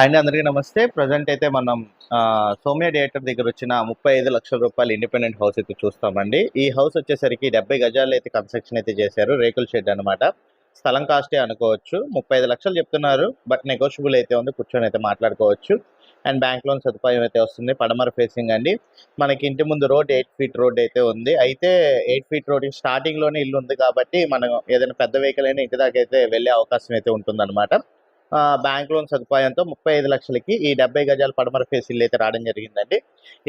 And అండి. అందరికీ నమస్తే. ప్రజెంట్ అయితే మనం సోమ్య థియేటర్ దగ్గర వచ్చిన ముప్పై ఐదు లక్షల రూపాయలు ఇండిపెండెంట్ హౌస్ అయితే చూస్తామండి. ఈ హౌస్ వచ్చేసరికి డెబ్బై గజాలు అయితే కన్స్ట్రక్షన్ అయితే చేశారు. రేకుల షెడ్ అనమాట స్థలం కాస్టే అనుకోవచ్చు. ముప్పై ఐదు లక్షలు చెప్తున్నారు. బట్ నెగోషియబుల్ అయితే ఉంది. కూర్చొని అయితే మాట్లాడుకోవచ్చు. అండ్ బ్యాంక్ లోన్ సదుపాయం అయితే వస్తుంది. పడమర ఫేసింగ్ అండి. మనకి ఇంటి ముందు రోడ్ ఎయిట్ ఫీట్ రోడ్ అయితే ఉంది. అయితే ఎయిట్ ఫీట్ రోడ్ స్టార్టింగ్లోనే ఇల్లు ఉంది కాబట్టి మనం ఏదైనా పెద్ద వెహికల్ అయినా ఇంటి దాకా అయితే వెళ్ళే అవకాశం అయితే ఉంటుందన్నమాట. బ్యాంక్ లోన్ సదుపాయంతో ముప్పై ఐదు లక్షలకి ఈ డెబ్బై గజాల పడమర ఫేస్ ఇల్లు అయితే రావడం జరిగిందండి.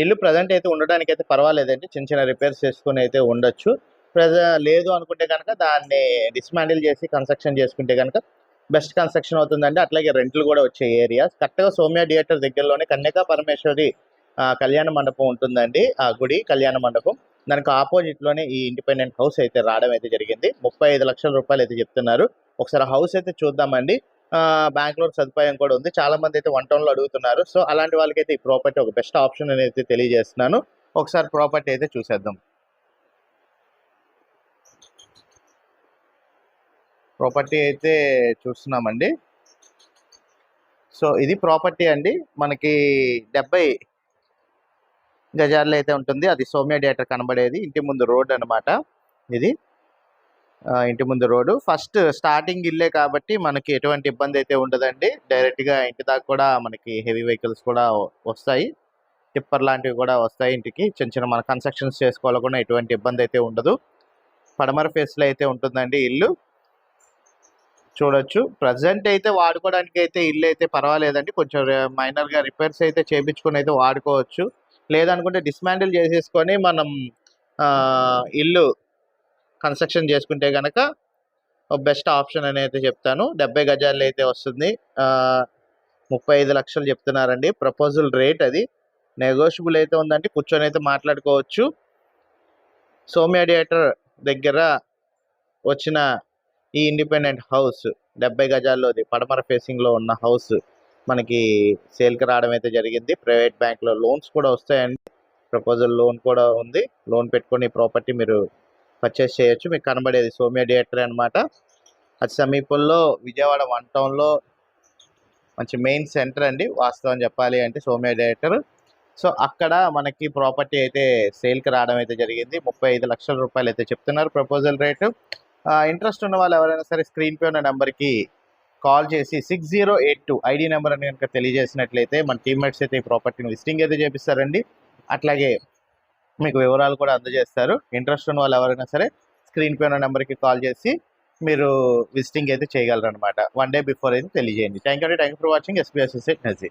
ఇల్లు ప్రజెంట్ అయితే ఉండడానికి అయితే పర్వాలేదండి. చిన్న చిన్న రిపేర్స్ చేసుకుని అయితే ఉండొచ్చు. ప్రజ లేదు అనుకుంటే కనుక దాన్ని డిస్మాండిల్ చేసి కన్స్ట్రక్షన్ చేసుకుంటే కనుక బెస్ట్ కన్స్ట్రక్షన్ అవుతుందండి. అట్లాగే రెంట్లు కూడా వచ్చే ఏరియాస్. కరెక్ట్గా సోమ్య థియేటర్ దగ్గరలోనే కన్యకా పరమేశ్వరి కళ్యాణ మండపం ఉంటుందండి. ఆ గుడి కళ్యాణ మండపం. దానికి ఆపోజిట్లోనే ఈ ఇండిపెండెంట్ హౌస్ అయితే రావడం అయితే జరిగింది. ముప్పై ఐదు లక్షల రూపాయలు అయితే చెప్తున్నారు. ఒకసారి హౌస్ అయితే చూద్దామండి. బ్యాంగ్లూర్ సదుపాయం కూడా ఉంది. చాలా మంది అయితే వన్ టౌన్లో అడుగుతున్నారు. సో అలాంటి వాళ్ళకైతే ఈ ప్రాపర్టీ ఒక బెస్ట్ ఆప్షన్ అని అయితే తెలియజేస్తున్నాను. ఒకసారి ప్రాపర్టీ అయితే చూసేద్దాం. ప్రాపర్టీ అయితే చూస్తున్నామండి. సో ఇది ప్రాపర్టీ అండి. మనకి డెబ్బై గజార్లు అయితే ఉంటుంది. అది సౌమ్య థియేటర్ కనబడేది. ఇంటి ముందు రోడ్ అన్నమాట. ఇది. ఇంటి ముందు రోడ్డు. ఫస్ట్ స్టార్టింగ్ ఇల్లే కాబట్టి మనకి ఎటువంటి ఇబ్బంది అయితే ఉండదండి. డైరెక్ట్గా ఇంటి దాకా కూడా మనకి హెవీ వెహికల్స్ కూడా వస్తాయి. టిప్పర్ లాంటివి కూడా వస్తాయి ఇంటికి. చిన్న చిన్న మన కన్స్ట్రక్షన్స్ చేసుకోవాలకుండా ఎటువంటి ఇబ్బంది అయితే ఉండదు. పడమర ఫేస్లో అయితే ఉంటుందండి ఇల్లు. చూడొచ్చు. ప్రజెంట్ అయితే వాడుకోవడానికి అయితే ఇల్లు అయితే పర్వాలేదండి. కొంచెం మైనర్గా రిపేర్స్ అయితే చేయించుకొని అయితే వాడుకోవచ్చు. లేదనుకుంటే డిస్మాండిల్ చేసేసుకొని మనం ఇల్లు కన్స్ట్రక్షన్ చేసుకుంటే కనుక బెస్ట్ ఆప్షన్ అని అయితే చెప్తాను. డెబ్బై గజాలు అయితే వస్తుంది. ముప్పై ఐదు లక్షలు చెప్తున్నారండి. ప్రపోజల్ రేట్ అది. నెగోషియబుల్ అయితే ఉందండి. కూర్చొని అయితే మాట్లాడుకోవచ్చు. సోమ్య థియేటర్ దగ్గర వచ్చిన ఈ ఇండిపెండెంట్ హౌస్ డెబ్బై గజాల్లోది. పడమర ఫేసింగ్లో ఉన్న హౌస్ మనకి సేల్కి రావడం అయితే జరిగింది. ప్రైవేట్ బ్యాంక్లో లోన్స్ కూడా వస్తాయండి. ప్రపోజల్ లోన్ కూడా ఉంది. లోన్ పెట్టుకొని ప్రాపర్టీ మీరు పర్చేస్ చేయొచ్చు. మీకు కనబడేది సోమ్య థియేటర్ అనమాట అది సమీపంలో విజయవాడ వన్ టౌన్లో మంచి మెయిన్ సెంటర్ అండి. వాస్తవం చెప్పాలి అంటే సోమ్య థియేటర్. సో అక్కడ మనకి ప్రాపర్టీ అయితే సేల్కి రావడం అయితే జరిగింది. ముప్పై ఐదు లక్షల రూపాయలు అయితే చెప్తున్నారు ప్రపోజల్ రేటు. ఇంట్రెస్ట్ ఉన్న వాళ్ళు ఎవరైనా సరే స్క్రీన్ పే ఉన్న నెంబర్కి కాల్ చేసి six zero eight two ID number అని కనుక తెలియజేసినట్లయితే మన టీమ్మేట్స్ అయితే ఈ ప్రాపర్టీని విజిటింగ్ అయితే చేపిస్తారండి. అట్లాగే మీకు వివరాలు కూడా అందజేస్తారు. ఇంట్రెస్ట్ ఉన్న వాళ్ళు ఎవరైనా సరే స్క్రీన్ పై ఉన్న నెంబర్కి కాల్ చేసి మీరు విజిటింగ్ అయితే చేయగలరు అనమాట వన్ డే బిఫోర్ అయితే తెలియజేయండి. Thank you thank you for watching SB నజీ